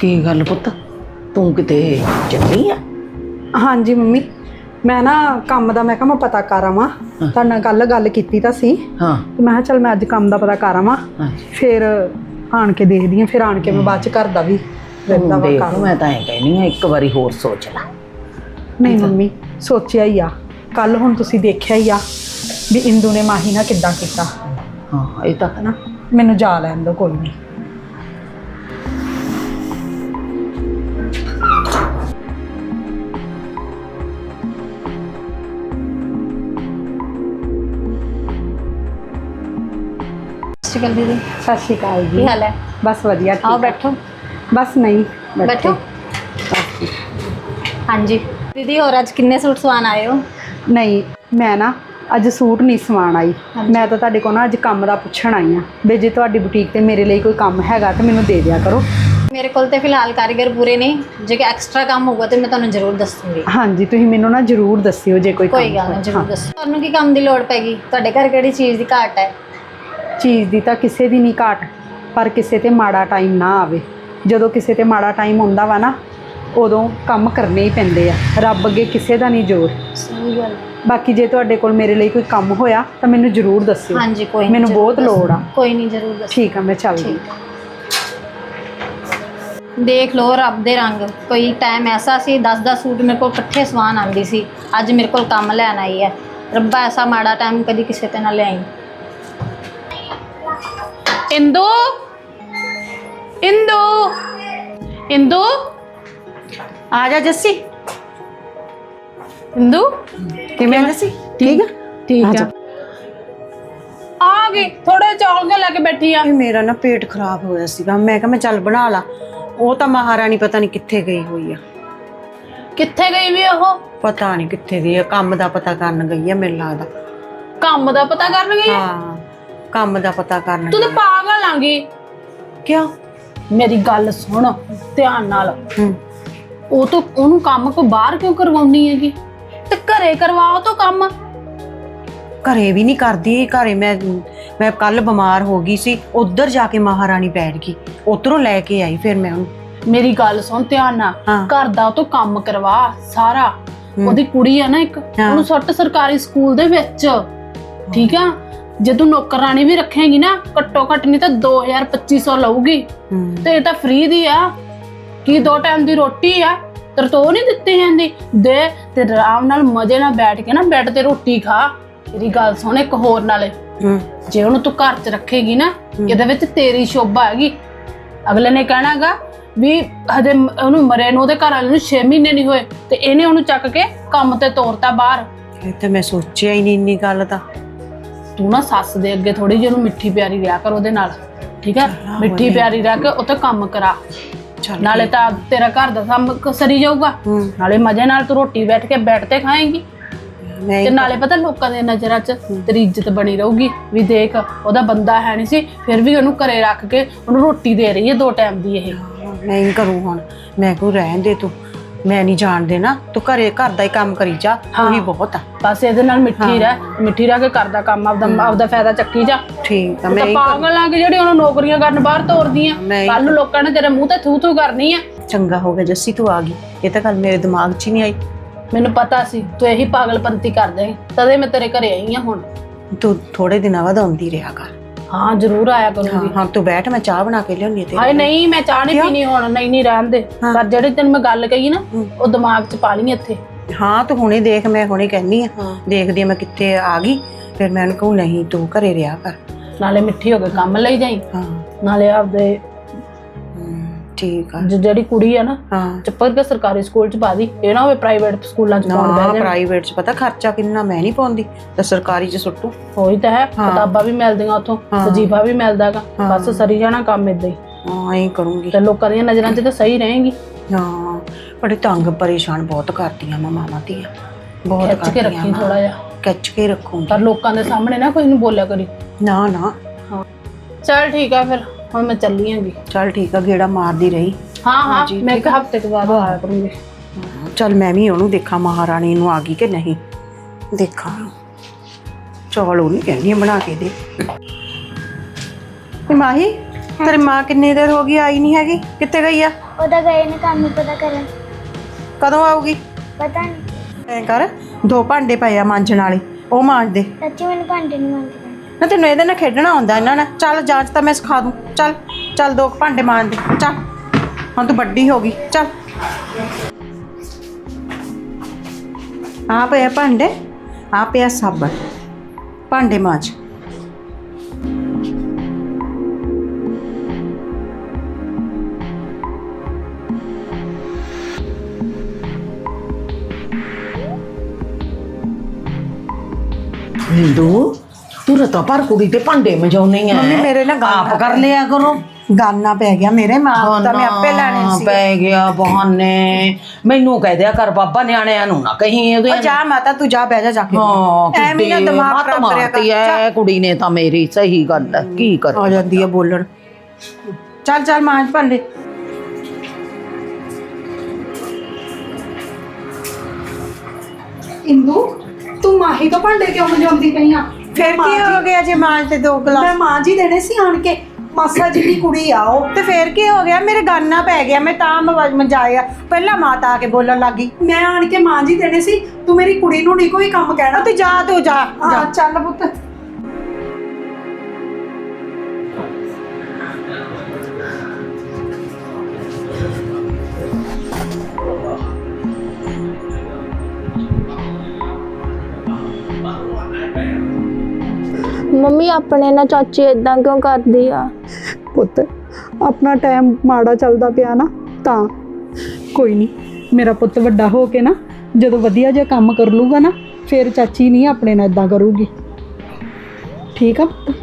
ਕੀ ਗੱਲ ਪੁੱਤ? ਤੂੰ ਕਿਤੇ ਚੱਲੀ ਆ? ਹਾਂਜੀ ਮੰਮੀ ਮੈਂ ਨਾ ਕੰਮ ਦਾ ਮੈਂ ਕਿਹਾ ਮੈਂ ਪਤਾ ਕਰ ਆਵਾਂ। ਤੁਹਾਡੇ ਨਾਲ ਕੱਲ ਗੱਲ ਕੀਤੀ ਤਾਂ ਸੀ। ਹਾਂ। ਤੇ ਮੈਂ ਕਿਹਾ ਚੱਲ ਮੈਂ ਅੱਜ ਕੰਮ ਦਾ ਪਤਾ ਕਰ ਆਵਾਂ। ਫਿਰ ਆਣ ਕੇ ਦੇਖਦੀ ਹਾਂ ਫਿਰ ਆਣ ਕੇ ਮੈਂ ਬਾਅਦ ਚ ਘਰ ਦਾ ਵੀ ਰਹਿੰਦਾ ਵਾ ਦੇਖ ਕੰਮ। ਮੈਂ ਤਾਂ ਇਹ ਕਹਿਨੀ ਆ ਇੱਕ ਵਾਰੀ ਹੋਰ ਸੋਚ ਲੈ। ਨਹੀਂ ਮੰਮੀ ਸੋਚਿਆ ਹੀ ਆ। ਕੱਲ ਹੁਣ ਤੁਸੀਂ ਦੇਖਿਆ ਹੀ ਆ ਵੀ ਇੰਦੂ ਨੇ ਮਾਹੀ ਨਾਲ ਕਿੱਦਾਂ ਕੀਤਾ। ਹਾਂ ਇਹ ਤਾਂ ਹਨਾ ਮੈਨੂੰ ਜਾ ਲੈਣ ਦਿਓ ਕੋਈ ਨਹੀਂ। ਅਕਾਲ ਦੀਦੀ। ਸਤਿ ਸ਼੍ਰੀ ਅਕਾਲ ਜੀ। ਕੀ ਹਾਲ ਹੈ? ਬਸ ਵਧੀਆ ਠੀਕ ਆਓ। ਬੈਠੋ। ਬਸ ਨਹੀਂ ਬੈਠੋ। ਹਾਂਜੀ। ਦੀਦੀ ਹੋਰ ਅੱਜ ਕਿੰਨੇ ਸੂਟ ਸਵਾਨ ਆਏ ਹੋ? ਨਹੀਂ ਮੈਂ ਨਾ ਅੱਜ ਸੂਟ ਨਹੀਂ ਸਵਾਣ ਆਈ। ਮੈਂ ਤਾਂ ਤੁਹਾਡੇ ਕੋਲ ਨਾ ਅੱਜ ਕੰਮ ਦਾ ਪੁੱਛਣ ਆਈ ਆ ਵੀ ਜੇ ਤੁਹਾਡੀ ਬੁਟੀਕ ਤੇ ਮੇਰੇ ਲਈ ਕੋਈ ਕੰਮ ਹੈਗਾ ਤਾਂ ਮੈਨੂੰ ਦੇ ਦਿਆ ਕਰੋ। ਮੇਰੇ ਕੋਲ ਤੇ ਫਿਲਹਾਲ ਕਾਰੀਗਰ ਪੂਰੇ ਨੇ। ਜੇ ਕਿ ਐਕਸਟਰਾ ਕੰਮ ਹੋਊਗਾ ਤੇ ਮੈਂ ਤੁਹਾਨੂੰ ਜ਼ਰੂਰ ਦੱਸੂਗੀ। ਹਾਂਜੀ ਤੁਸੀਂ ਮੈਨੂੰ ਨਾ ਜ਼ਰੂਰ ਦੱਸਿਓ ਜੇ ਕੋਈ ਕੋਈ ਗੱਲ ਨਹੀਂ ਹੋਇਆ। ਜ਼ਰੂਰ ਦੱਸੋ। ਤੁਹਾਨੂੰ ਕੀ ਕੰਮ ਦੀ ਲੋੜ ਪੈਗੀ ਤੁਹਾਡੇ ਘਰ ਕਿਹੜੀ ਚੀਜ਼ ਦੀ ਘਾਟ ਹਾਂ, ਚੀਜ਼ ਦੀ ਤਾਂ ਕਿਸੇ ਦੀ ਨਹੀਂ ਘਾਟ ਪਰ ਕਿਸੇ ਤੇ ਮਾੜਾ ਟਾਈਮ ਨਾ ਆਵੇ। ਜਦੋਂ ਕਿਸੇ ਤੇ ਮਾੜਾ ਟਾਈਮ ਹੁੰਦਾ ਵਾ ਨਾ ਉਦੋਂ ਕੰਮ ਕਰਨੇ ਹੀ ਪੈਂਦੇ ਆ। ਰੱਬ ਅੱਗੇ ਕਿਸੇ ਦਾ ਨਹੀਂ ਜ਼ੋਰ। ਸਹੀ ਗੱਲ। ਬਾਕੀ ਜੇ ਤੁਹਾਡੇ ਕੋਲ ਮੇਰੇ ਲਈ ਕੋਈ ਕੰਮ ਹੋਇਆ ਤਾਂ ਮੈਨੂੰ ਜ਼ਰੂਰ ਦੱਸਿਓ। ਹਾਂਜੀ ਕੋਈ ਨੀ, ਮੈਨੂੰ ਬਹੁਤ। ਲੋੜ ਆ। ਕੋਈ ਨਹੀਂ ਜ਼ਰੂਰ ਦੱਸੋ। ਠੀਕ ਆ ਮੈਂ ਚੱਲਦੀ। ਦੇਖ ਲੋ ਰੱਬ ਦੇ ਰੰਗ। ਕੋਈ ਟਾਈਮ ਐਸਾ ਸੀ 10-10 ਸੂਟ ਮੇਰੇ ਕੋਲ ਇਕੱਠੇ ਸਵਾਨ ਆਂਦੀ ਸੀ। ਅੱਜ ਮੇਰੇ ਕੋਲ ਕੰਮ ਲੈਣ ਆਈ ਹੈ। ਰੱਬਾ ਐਸਾ ਮਾੜਾ ਟਾਈਮ ਕਦੀ ਕਿਸੇ ਤੇ ਨਾ ਲਿਆਈ। ਇੰਦੂ ਇੰਦੂ ਇੰਦੂ ਆ ਜਾ ਜੱਸੀ ਇੰਦੂ ਕਿਵੇਂ ਦੱਸੀ ਠੀਕ ਆ ਠੀਕ ਆ ਆ ਗਈ ਥੋੜੇ ਚੌਲ ਕੇ ਲੈ ਕੇ ਬੈਠੀ ਆ ਇਹ ਮੇਰਾ ਨਾ ਪੇਟ ਖਰਾਬ ਹੋਇਆ ਸੀਗਾ ਮੈਂ ਕਿਹਾ ਮੈਂ ਚੱਲ ਬਣਾ ਲਾ ਉਹ ਤਾਂ ਮਹਾਰਾਣੀ ਪਤਾ ਨਹੀਂ ਕਿੱਥੇ ਗਈ ਹੋਈ ਆ ਕਿੱਥੇ ਗਈ ਵੀ ਉਹ ਪਤਾ ਨਹੀਂ ਕਿੱਥੇ ਗਈ ਆ ਕੰਮ ਦਾ ਪਤਾ ਕਰਨ ਗਈ ਆ ਮੈਨੂੰ ਲੱਗਦਾ ਕੰਮ ਦਾ ਪਤਾ ਕਰਨ ਗਈ ਆ? ਹਾਂ ਕੰਮ ਦਾ ਪਤਾ ਕਰਨ ਤੂੰ ਤਾਂ ਗਈ ਪਾਗਲ ਆਂਗੀ ਕਿਉਂ? ਮੇਰੀ ਗੱਲ ਸੁਣ ਧਿਆਨ ਨਾਲ। ਹੂੰ। ਉਹ ਤੋਂ ਉਹਨੂੰ ਕੰਮ ਕੋ ਬਾਹਰ ਕਿਉਂ ਕਰਵਾਉਣੀ ਹੈਗੀ? ਤੇ ਘਰੇ ਕਰਵਾਓ ਤਾਂ ਕੰਮ। ਘਰੇ ਵੀ ਨਹੀਂ ਕਰਦੀ ਘਰੇ। ਮੈਂ ਮੈਂ ਕੱਲ ਬਿਮਾਰ ਹੋ ਗਈ ਸੀ ਉਧਰ ਜਾ ਕੇ ਮਹਾਰਾਣੀ ਬੈਠ ਗਈ। ਉਧਰੋਂ ਲੈ ਕੇ ਆਈ ਫਿਰ ਮੈਂ ਉਹਨੂੰ। ਮੇਰੀ ਗੱਲ ਸੁਣ ਧਿਆਨ ਨਾਲ। ਹਾਂ। ਘਰ ਦਾ ਉਹ ਤੋਂ ਕੰਮ ਕਰਵਾ ਸਾਰਾ। ਉਹਦੀ ਕੁੜੀ ਆ ਨਾ ਇੱਕ। ਉਹਨੂੰ ਸੱਟ ਸਰਕਾਰੀ ਸਕੂਲ ਦੇ ਵਿੱਚ। ਠੀਕ ਆ? ਜੇ ਤੂੰ ਨੌਕਰਾਨੀ ਵੀ ਰੱਖੇਂਗੀ ਨਾ ਘੱਟੋ ਘੱਟ ਨਹੀਂ ਤਾਂ 2000 2500 ਲਊਗੀ। ਤੇ ਇਹ ਤਾਂ ਫ੍ਰੀ ਦੀ ਆ। ਕੀ ਦੋ ਟਾਈਮ ਦੀ ਰੋਟੀ ਆ? ਤੇਰੇ ਤੋਂ ਉਹ ਨਹੀਂ ਦਿੱਤੀ ਜਾਂਦੀ। ਦੇ ਤੇ ਆਰਾਮ ਨਾਲ ਮਜ਼ੇ ਨਾਲ ਬੈਠ ਕੇ ਨਾ ਬੈੱਡ ਤੇ ਰੋਟੀ ਖਾ। ਤੇਰੀ ਗੱਲ ਸੁਣ ਇੱਕ ਹੋਰ ਨਾਲੇ। ਜੇ ਉਹਨੂੰ ਤੂੰ ਘਰ 'ਚ ਰੱਖੇਗੀ ਨਾ। ਇਹਦੇ ਵਿੱਚ ਤੇਰੀ ਸ਼ੋਭਾ ਹੈਗੀ। ਅਗਲੇ ਨੇ ਕਹਿਣਾਗਾ ਵੀ ਹਜੇ ਉਹਨੂੰ ਮਰੇ ਨੂੰ ਉਹਦੇ ਘਰ ਵਾਲੇ ਨੂੰ 6 ਮਹੀਨੇ ਨਹੀਂ ਹੋਏ। ਤੇ ਇਹਨੇ ਉਹਨੂੰ ਚੱਕ ਕੇ ਕੰਮ ਤੇ ਤੋਰਤਾ ਬਾਹਰ। ਇਹ ਤਾਂ ਮੈਂ ਸੋਚਿਆ ਹੀ ਨਹੀਂ ਇੰਨੀ ਗੱਲ ਤਾਂ ਤੂੰ ਨਾ ਸੱਸ ਦੇ ਅੱਗੇ ਥੋੜੀ ਜਿਹੀ ਉਹਨੂੰ ਮਿੱਠੀ ਪਿਆਰੀ ਰਿਹਾ ਕਰ ਉਹਦੇ ਨਾਲ ਠੀਕ ਹੈ ਮਿੱਠੀ ਪਿਆਰੀ ਰਹਿ ਕੇ ਉੱਤੇ ਕੰਮ ਕਰਾ। ਚੱਲ ਨਾਲੇ ਤਾਂ ਤੇਰਾ ਘਰ ਦਾ ਕੰਮ ਸਰੀ ਜਾਊਗਾ। ਹੂੰ। ਨਾਲੇ ਮਜ਼ੇ ਨਾਲ ਤੂੰ ਰੋਟੀ ਬੈਠ ਕੇ ਬੈੱਡ ਤੇ ਖਾਏਂਗੀ। ਤੇ ਨਾਲੇ ਪਤਾ ਲੋਕਾਂ ਦੇ ਨਜ਼ਰਾਂ 'ਚ ਤੇਰੀ ਇੱਜ਼ਤ ਬਣੀ ਰਹੂਗੀ ਵੀ ਦੇਖ ਉਹਦਾ ਬੰਦਾ ਹੈ ਨਹੀਂ ਸੀ ਫਿਰ ਵੀ ਉਹਨੂੰ ਘਰੇ ਰੱਖ ਕੇ ਉਹਨੂੰ ਰੋਟੀ ਦੇ ਰਹੀ ਹੈ ਦੋ ਟਾਈਮ ਦੀ ਇਹ। ਮੈਂ ਹੀ ਕਰੂੰ ਹੁਣ। ਮੈਂ ਕੋ ਰਹਿਣ ਦੇ ਤੂੰ? ਮੈਂ ਨਹੀਂ ਜਾਣ ਦੇਣਾ ਤੂੰ ਘਰੇ ਘਰ ਦਾ ਹੀ ਕੰਮ ਕਰੀ ਜਾ ਉਹੀ ਬਹੁਤ ਆ। ਬਸ ਇਹਦੇ ਨਾਲ ਮਿੱਠੀ ਰਹਿ ਮਿੱਠੀ ਰਹਿ ਕੇ ਕਰਦਾ ਕੰਮ ਆਪਦਾ ਆਪਦਾ ਫਾਇਦਾ ਚੱਕੀ ਜਾ। ਠੀਕ ਆ ਮੈਂ ਤਾਂ ਹੀ ਕਰੂੰ। ਪਾਗਲ ਆ ਕਿ ਜਿਹੜੀ ਉਹਨੂੰ ਨੌਕਰੀਆਂ ਕਰਨ ਬਾਹਰ ਤੋਰਦੀਆਂ। ਮੈਂ ਹੀ ਕੱਲ ਨੂੰ ਲੋਕਾਂ ਨੇ ਤੇਰੇ ਮੂੰਹ ਤੇ ਥੂ ਥੂ ਕਰਨੀ ਆ। ਚੰਗਾ ਹੋ ਗਿਆ ਜੱਸੀ ਤੂੰ ਆ ਗਈ। ਇਹ ਤਾਂ ਗੱਲ ਮੇਰੇ ਦਿਮਾਗ 'ਚ ਹੀ ਨਹੀਂ ਆਈ। ਮੈਨੂੰ ਪਤਾ ਸੀ ਤੂੰ ਇਹੀ ਪਾਗਲਪੰਤੀ ਕਰ ਦੇਂਗੀ ਤਦੇ ਮੈਂ ਤੇਰੇ ਘਰੇ ਆਈ ਆ ਹੁਣ। ਤੂੰ ਥੋੜੇ ਦਿਨਾਂ ਬਾਅਦ ਆਉਂਦੀ ਰਿਹਾ ਕਰ। ਹਾਂ ਜ਼ਰੂਰ ਆਇਆ ਹਾਂ ਕਰੂੰਗੀ। ਹਾਂ ਤੂੰ ਬੈਠ ਮੈਂ ਚਾਹ ਬਣਾ ਕੇ ਲਿਆਉਣੀ ਤੇ ਹਾਏ ਨਹੀਂ ਮੈਂ ਚਾਹ ਨਹੀਂ? ਪੀਣੀ ਹੁਣ ਨਹੀਂ ਨਹੀਂ ਰਹਿਣ ਦੇ। ਹਾਂ। ਪਰ ਜਿਹੜੀ ਤੈਨੂੰ ਮੈਂ ਗੱਲ ਕਹੀ ਨਾ। ਉਹ ਦਿਮਾਗ 'ਚ ਪਾ ਲਈ ਇੱਥੇ। ਹਾਂ ਤੂੰ ਹੁਣੇ ਦੇਖ ਮੈਂ ਹੁਣੇ ਕਹਿੰਨੀ ਆ। ਹਾਂ। ਦੇਖਦੀ ਆ ਮੈਂ ਕਿੱਥੇ ਆ ਗਈ। ਫਿਰ ਮੈਂ ਉਹਨੂੰ ਕਹੂੰ ਨਹੀਂ ਤੂੰ ਘਰੇ ਰਿਹਾ ਕਰ। ਨਾਲੇ ਮਿੱਠੀ ਹੋ ਕੇ ਕੰਮ ਲਈ ਜਾਈ। ਹਾਂ। ਨਾਲੇ ਆਪਦੇ ਠੀਕ ਆ। ਜ- ਜਿਹੜੀ ਕੁੜੀ ਆ ਨਾ ਹਾਂ। ਚੱਪਲ ਕੇ ਸਰਕਾਰੀ ਸਕੂਲ 'ਚ ਪਾ ਦੀ ਇਹ ਨਾ ਹੋਵੇ ਪ੍ਰਾਈਵੇਟ ਸਕੂਲਾਂ 'ਚ ਪਾਉਣ ਨਾ ਬਹਿ ਜਾਣ। ਪ੍ਰਾਈਵੇਟ 'ਚ ਪਤਾ ਖਰਚਾ ਕਿੰਨਾ ਮੈਂ ਨਹੀਂ ਪਾਉਂਦੀ ਤੇ ਸਰਕਾਰੀ 'ਚ ਸੁੱਟੂ। ਹੋਈ ਤਾਂ ਹੈ। ਕਿਤਾਬਾਂ ਵੀ ਮਿਲਦੀਆਂ ਉੱਥੋਂ। ਵਜੀਫਾ ਵੀ ਮਿਲਦਾਗਾ। ਬਸ ਸਰੀ ਜਾਣਾ ਕੰਮ ਇਦਾਂ ਹੀ। ਹਾਂ ਐਂ ਕਰੂੰਗੀ। ਤੇ ਲੋਕਾਂ ਦੀਆਂ ਨਜ਼ਰਾਂ 'ਚ ਤਾਂ ਸਹੀ ਰਹੇਗੀ। ਹਾਂ ਬੜੇ ਤੰਗ ਪਰੇਸ਼ਾਨ ਬਹੁਤ ਕਰਦੀਆਂ ਮਾਂ ਮਾਮਾ ਧੀਆਂ। ਬਹੁਤ ਖਿੱਚ ਕੇ ਰੱਖੀ। ਥੋੜਾ ਜਿਹਾ। ਖਿੱਚ ਕੇ ਰੱਖੂੰਗੀ। ਪਰ ਲੋਕਾਂ ਦੇ ਸਾਹਮਣੇ ਨਾ ਕੋਈ ਨੂੰ ਬੋਲਿਆ ਕਰੀ। ਨਾ ਨਾ। ਚਲ ਠੀਕ ਆ ਫਿਰ। ਹੁਣ ਮੈਂ ਚੱਲੀ ਆਂਗੀ ਚੱਲ ਠੀਕ ਆ ਗੇੜਾ ਮਾਰਦੀ ਰਹੀ। ਹਾਂ ਹਾਂ ਹਾਂਜੀ, ਮੈਂ ਇੱਕ ਹਫ਼ਤੇ ਤੋਂ ਬਾਅਦ ਆਇਆ ਕਰੂੰਗੀ। ਚੱਲ ਮੈਂ ਵੀ ਉਹਨੂੰ ਦੇਖਾਂ ਮਹਾਰਾਣੀ ਨੂੰ ਆ ਗਈ ਕਿ ਨਹੀਂ। ਦੇਖਾਂ। ਚੌਲ ਉਹਨੂੰ ਕਹਿੰਦੀ ਆ ਬਣਾ ਕੇ ਦੇ। ਤੇ ਮਾਹੀ ਤੇਰੀ ਮਾਂ ਕਿੰਨੀ ਦੇਰ ਹੋ ਗਈ ਆਈ ਨਹੀਂ ਹੈਗੀ? ਕਿੱਥੇ ਗਈ ਆ? ਉਹਦਾ ਗਏ ਨੇ ਕੰਮ ਨੂੰ ਪਤਾ ਕਰਨ। ਕਦੋਂ ਆਊਗੀ? ਪਤਾ ਨਹੀਂ ਐ ਕਰ ਦੋ ਭਾਂਡੇ ਪਏ ਆ ਮਾਂਜਣ ਵਾਲੇ ਉਹ ਮਾਂਜ ਦੇ। ਸੱਚੀ ਮੈਨੂੰ ਭਾਂਡੇ ਨਹੀਂ ਮੰਗਦੇ ਨਾ ਤੈਨੂੰ ਇਹਦੇ ਨਾਲ ਖੇਡਣਾ ਆਉਂਦਾ ਇਹਨਾਂ ਨਾਲ। ਚੱਲ ਜਾਂਚ ਤਾਂ ਮੈਂ ਸਿਖਾ ਦੂੰ। ਚੱਲ ਚੱਲ ਦੋ ਕੁ ਭਾਂਡੇ ਮਾਂਜ ਦੇ। ਚੱਲ। ਹੁਣ ਤੂੰ ਵੱਡੀ ਹੋ ਗਈ। ਚੱਲ। ਆ ਪਿਆ ਭਾਂਡੇ। ਆ ਪਿਆ ਸਾਬਣ। ਭਾਂਡੇ ਮਾਂਜ। ਹਿੰਦੂ ਤੂੰ ਰਤਾ ਪਰ ਕੁੜੀ ਤੇ ਭਾਂਡੇ ਮਜਾਉਣੀ ਹੈ ਮੰਮੀ, ਮੇਰੇ ਨਾਲ ਗੱਲ ਆਪ ਕਰ ਲਿਆ ਕਰੋ। ਗਾਨਾ ਪੈ ਗਿਆ ਮੇਰੇ ਮਾਂ ਤਾਂ ਮੈਂ ਆਪੇ ਲੈਣੇ ਸੀ ਪੈ ਗਿਆ ਬਹਾਨੇ। ਮੈਨੂੰ ਕਹਿ ਦਿਆ ਕਰ ਬਾਬਾ ਨਿਆਣਿਆਂ ਨੂੰ ਨਾ ਕਹੀਂ ਉਹਦੇ ਉਹ ਜਾ ਮਾਤਾ ਤੂੰ ਜਾ ਬਹਿ ਜਾ ਜਾ ਕੇ। ਹਾਂ ਐਵੇਂ ਨਾ ਦਿਮਾਗ ਖਰਾਬ ਕਰਿਆ ਕਰ। ਐ ਕੁੜੀ ਨੇ ਤਾਂ ਮੇਰੀ ਸਹੀ ਗੱਲ ਹੈ ਕੀ ਕਰ? ਆ ਜਾਂਦੀ ਹੈ ਬੋਲਣ। ਚੱਲ ਚੱਲ ਮਾਂਜ ਭਾਂਡੇ। ਇੰਦੂ ਤੂੰ ਮਾਹੀ ਤੋਂ ਭਾਂਡੇ ਕਿਉਂ ਮਜਾਉਂਦੀ ਪਈ ਆ? ਫਿਰ ਕੀ ਹੋ ਗਿਆ ਜੇ ਮਾਂਜ ਤੇ ਦੋ ਮੈਂ ਗਲਾਸ? ਮਾਂ ਜੀ ਦੇਣੇ ਸੀ ਆਣ ਕੇ। ਮਾਸਾ ਜੀ ਦੀ ਕੁੜੀ ਆ ਉਹ। ਤੇ ਫਿਰ ਕੀ ਹੋ ਗਿਆ? ਮੇਰੇ ਗਾਨਾ ਪੈ ਗਿਆ। ਮੈਂ ਤਾਂ ਮ- ਮਜਾਇਆ ਪਹਿਲਾਂ ਮਾਤਾ ਆ ਕੇ ਬੋਲਣ ਲੱਗੀ ਮੈਂ ਆਣ ਕੇ ਮਾਂ ਜੀ ਦੇਣੇ ਸੀ। ਤੂੰ ਮੇਰੀ ਕੁੜੀ ਨੂੰ ਨਹੀਂ ਕੋਈ ਕੰਮ ਕਹਿਣਾ। ਤੂੰ ਜਾ ਤੂੰ ਜਾ। ਚੱਲ ਪੁੱਤ। ਮੰਮੀ, ਆਪਣੇ ਨਾਲ ਚਾਚੀ ਇਦਾਂ ਕਿਉਂ ਕਰਦੀ ਆ? ਪੁੱਤ, ਆਪਣਾ ਟਾਈਮ ਮਾੜਾ ਚੱਲਦਾ ਪਿਆ ਨਾ, ਤਾਂ। ਕੋਈ ਨਹੀਂ ਮੇਰਾ ਪੁੱਤ ਵੱਡਾ ਹੋ ਕੇ ਨਾ, ਜਦੋਂ ਵਧੀਆ ਜਿਹਾ ਕੰਮ ਕਰ ਲੂਗਾ ਨਾ, ਫਿਰ ਚਾਚੀ ਨਹੀਂ ਆਪਣੇ ਨਾਲ ਇਦਾਂ ਕਰੂਗੀ। ਠੀਕ ਆ ਪੁੱਤ?